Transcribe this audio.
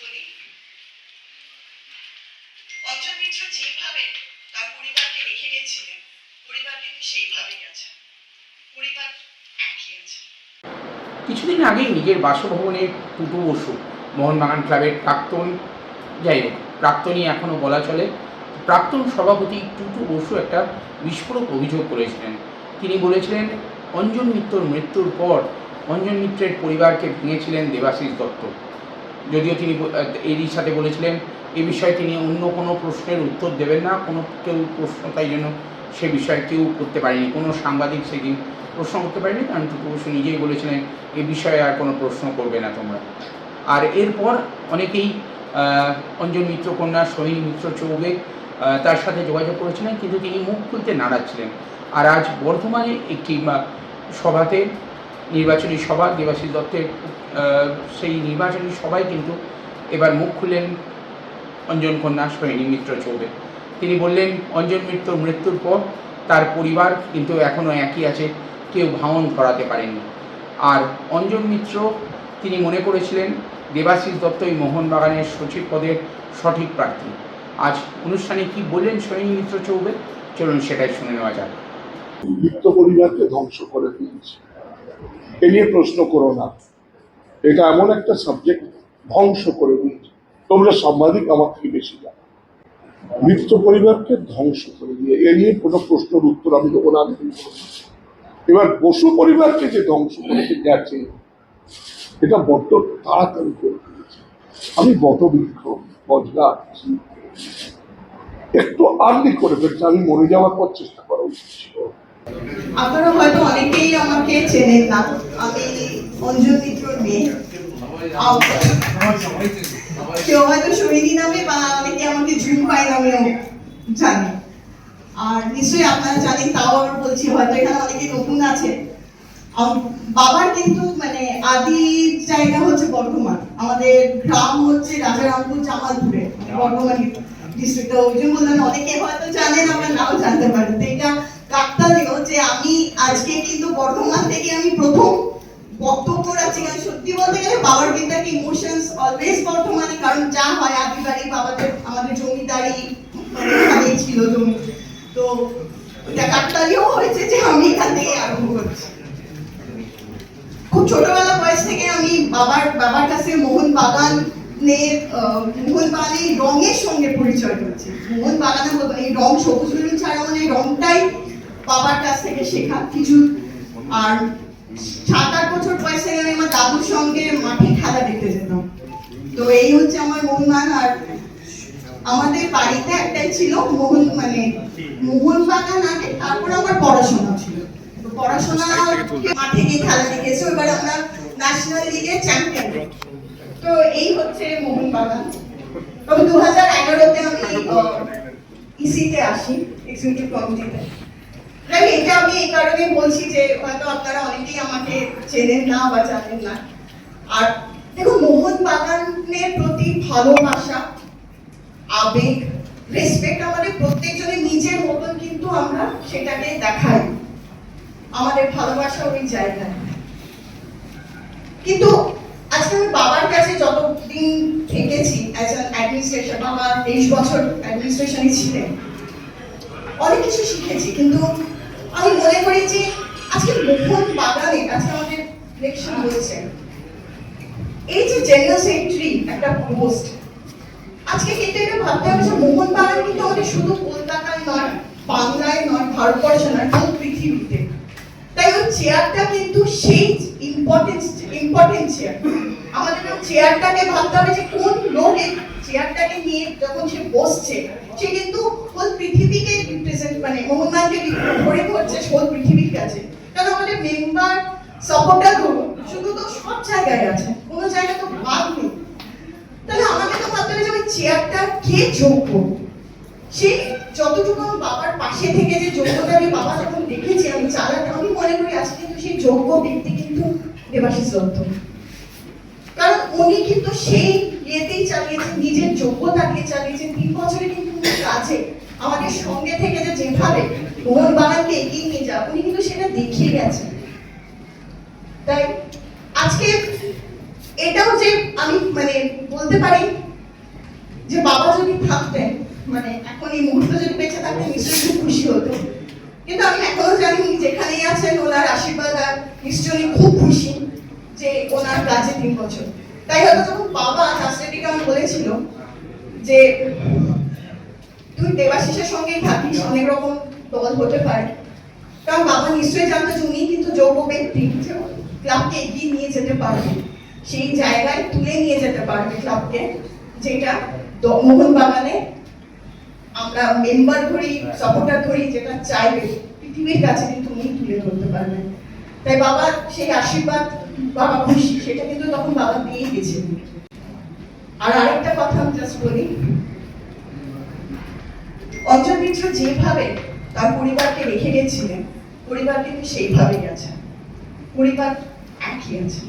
বলি অঞ্জন মিত্র যেভাবে তার পরিবারকে রেখে গেছিলেন পরিবার কিন্তু পরিবার একই আছে। কিছুদিন আগেই নিজের বাসভবনে টুটু বসু, মোহনবাগান ক্লাবের প্রাক্তন, যাই হোক, প্রাক্তনই এখনও বলা চলে, প্রাক্তন সভাপতি টুটু বসু একটা বিস্ফোরক অভিযোগ করেছিলেন। তিনি বলেছিলেন, অঞ্জন মিত্রর মৃত্যুর পর অঞ্জন মিত্রের পরিবারকে ভেঙেছিলেন দেবাশিস দত্ত। যদিও তিনি এরই সাথে বলেছিলেন, এ বিষয়ে তিনি অন্য কোনো প্রশ্নের উত্তর দেবেন না, কোনো কেউ প্রশ্ন তাই জন্য সে বিষয়ে কেউ করতে পারেনি। কোনো সাংবাদিক সেদিন প্রশ্ন করতে পারেনি, কারণ বসু নিজেই বলেছিলেন, এ বিষয়ে আর কোনো প্রশ্ন করবে না তোমরা। আর এরপর অনেকেই অঞ্জন মিত্র কন্যা সোহিনী মিত্র চৌবে তার সাথে যোগাযোগ করেছিলেন, কিন্তু তিনি মুখ খুলতে নাড়াচ্ছিলেন আর আজ বর্ধমানে একটি সভাতে নির্বাচনী সভা দেবাশিস দত্তের সেই নির্বাচনী সভায় কিন্তু এবার মুখ খুললেন অঞ্জন কন্যা সোহিনী মিত্র চৌবে তিনি বললেন, অঞ্জন মিত্র মৃত্যুর পর তার পরিবার কিন্তু এখনও একই আছে, কেউ ভাঙন ধরাতে পারেনি আর অঞ্জন মিত্র তিনি মনে করেছিলেন, দেবাশিস দত্ত এই মোহনবাগানের সচিব পদের সঠিক প্রার্থী। আজ অনুষ্ঠানে কি বললেন সোহিনী মিত্র চৌবে চলুন সেটাই শুনে নেওয়া যাক। মিত্র পরিবারকে ধ্বংস করে দিয়েছে। এ নিয়ে প্রশ্ন করো না। এটা এমন একটা সাবজেক্ট ধ্বংস করে দিয়েছে। তোমরা সাংবাদিক আমার থেকে বেশি জানো। মিত্র পরিবারকে ধ্বংস করে দিয়ে এ নিয়ে কোনো প্রশ্নের উত্তর আমি দেবো না এবার বসু পরিবারকে যে ধ্বংস করে গেছে, এটা বড্ড তাড়াতাড়ি করে দিয়েছে। আমি বটবৃক্ষ বজগাছ একটু আর্লি করে ফেলছে, আমি মরে যাওয়ার পর চেষ্টা করা উচিত আপনারা হয়তো অনেকেই আমাকে চেনেন না। আমি কেউ হয়তো সৈনী নামে বা অনেকে আমাকে নামেও আর নিশ্চয়ই আপনারা জানেন, তাও বলছি, হয়তো এখানে অনেকে নতুন আছে। বাবার কিন্তু মানে আদি জায়গা হচ্ছে বর্ধমান। আমাদের গ্রাম হচ্ছে রাজারামপুর জামালপুরে মানে বর্ধমান ডিস্ট্রিক্ট। ওই জন্য বললাম, অনেকে হয়তো জানেন, আমরা নাও জানতে পারি। তো এটা কাকতালীয় যে আমি আজকে কিন্তু বর্ধমান থেকে আমি প্রথম বক্তব্য রাখছি। কারণ সত্যি বলতে গেলে বাবার কিন্তু একটা ইমোশনস অলওয়েজ বর্ধমানে। কারণ যা হয় আদি বাড়ি বাবাদের আমাদের জমিদারি মানে ছিল জমি। তো এটা কাকতালীয় হয়েছে যে আমি এখান থেকে আরম্ভ করছি। খুব ছোটবেলা বয়স থেকে আমি বাবার বাবার কাছে মোহন বাগানের আহ, মোহন বাগানের রঙের সঙ্গে পরিচয় করেছি। মোহন বাগানের মতো এই রং সবুজ ছাড়া মানে রংটাই বাবার কাছ থেকে শেখা কিছু। আর সাত আট বছর বয়স আমি আমার দাদুর সঙ্গে মাঠে খেলা দেখতে যেতাম। তো এই হচ্ছে আমার মোহন আর আমাদের বাড়িতে একটাই ছিল মোহন মানে মোহন বাগান আগে তারপরে আমার পড়াশোনা ছিল। তো পড়াশোনা মাঠে গিয়ে খেলা দেখেছি এবার আমরা ন্যাশনাল লিগে চ্যাম্পিয়ন তো এই হচ্ছে মোহন বাগান। তবে দু হাজার এগারোতে আমি ইসিতে আসি এক্সিকিউটিভ কমিটিতে যাই এটা আমি এই কারণে বলছি যে হয়তো আপনারা অনেকেই আমাকে চেনেন না বা জানেন না। আর দেখুন, মোহন বাগানের প্রতি ভালোবাসা, আবেগ রেসপেক্ট আমাদের প্রত্যেকজনের নিজের মতন কিন্তু আমরা সেটাকে দেখাই। আমাদের ভালোবাসা ওই জায়গায়। কিন্তু আজকে আমি বাবার কাছে যতদিন থেকেছি অ্যাজ অ্যান অ্যাডমিনিস্ট্রেশন বাবা তেইশ বছর অ্যাডমিনিস্ট্রেশনে ছিলেন, অনেক কিছু শিখেছি, কিন্তু আমি মনে করি যে আজকে মোহন বাগানে আজকে আমাদের ইলেকশন হয়েছে। এই যে সেক্রেটারি একটা পোস্ট আজকে কিন্তু এটা ভাবতে হবে যে মোহন বাগান কিন্তু আমাদের শুধু কলকাতায় নয়, বাংলায় নয়, ভারতবর্ষে নয়, পুরো পৃথিবীতে। তাই ওই চেয়ারটা কিন্তু সেই ইম্পর্টেন্স ইম্পর্টেন্ট চেয়ার আমাদের চেয়ারটাকে ভাবতে হবে যে কোন লোক এই চেয়ারটাকে নিয়ে যখন সে বসছে, সে কিন্তু মানে মোহনবাগানকে ধরে ধরছে? হোল পৃথিবীর কাছে। কারণ আমাদের মেম্বার সাপোর্টার ধরুন, শুধু তো সব জায়গায় আছে, কোনো জায়গায় তো ভাগ নেই। তাহলে আমাকে তো ভাবতে হবে যে চেয়ারটা কে যোগ্য সেই যতটুকু আমার বাবার পাশে থেকে যে যোগ্যতা আমি বাবা যখন দেখেছি, আমি চালাতে আমি মনে করি আজকে কিন্তু সেই যোগ্য ব্যক্তি কিন্তু দেবাশিস দত্ত। কারণ উনি কিন্তু সেই ইয়েতেই চালিয়েছেন, নিজের যোগ্যতাকে চালিয়েছেন, তিন বছরে কিন্তু উনি কাজে, আমাদের সঙ্গে থেকে যে যেভাবে মোহন বাগানকে এগিয়ে নিয়ে যাও। উনি কিন্তু সেটা দেখিয়ে গেছেন। তাই আজকে এটাও যে আমি মানে বলতে পারি যে বাবা যদি থাকতেন মানে এখন এই মুহূর্ত যদি বেঁচে থাকতেন, নিশ্চয়ই খুব খুশি হতো। কিন্তু আমি এখনও জানি যেখানেই আছেন, ওনার আশীর্বাদ আর নিশ্চয়ই খুব খুশি যে ওনার কাছে তিন বছর। তাই হয়তো যখন বাবা ট্রান্সলেটিকে আমি বলেছিল যে তুই দেবাশিসের সঙ্গেই থাকিস, অনেক রকম দল হতে পারে। কারণ বাবা নিশ্চয়ই জানতো যে উনি কিন্তু যোগ্য ব্যক্তি ক্লাবকে এগিয়ে নিয়ে যেতে পারবে। সেই জায়গায় তুলে নিয়ে যেতে পারবে ক্লাবকে, যেটা দ- মোহনবাগানে আমরা মেম্বার ধরি সাপোর্টার ধরি, যেটা চাইবে। পৃথিবীর কাছে কিন্তু উনি তুলে ধরতে পারবেন। তাই বাবার সেই আশীর্বাদ, বাবা খুশি, সেটা কিন্তু তখন বাবা দিয়ে গেছে আর আরেকটা কথা আমি জাস্ট বলি অঞ্জন মিত্র যেভাবে তার পরিবারকে রেখে গেছিলেন পরিবার কিন্তু সেইভাবেই আছে পরিবার একই আছে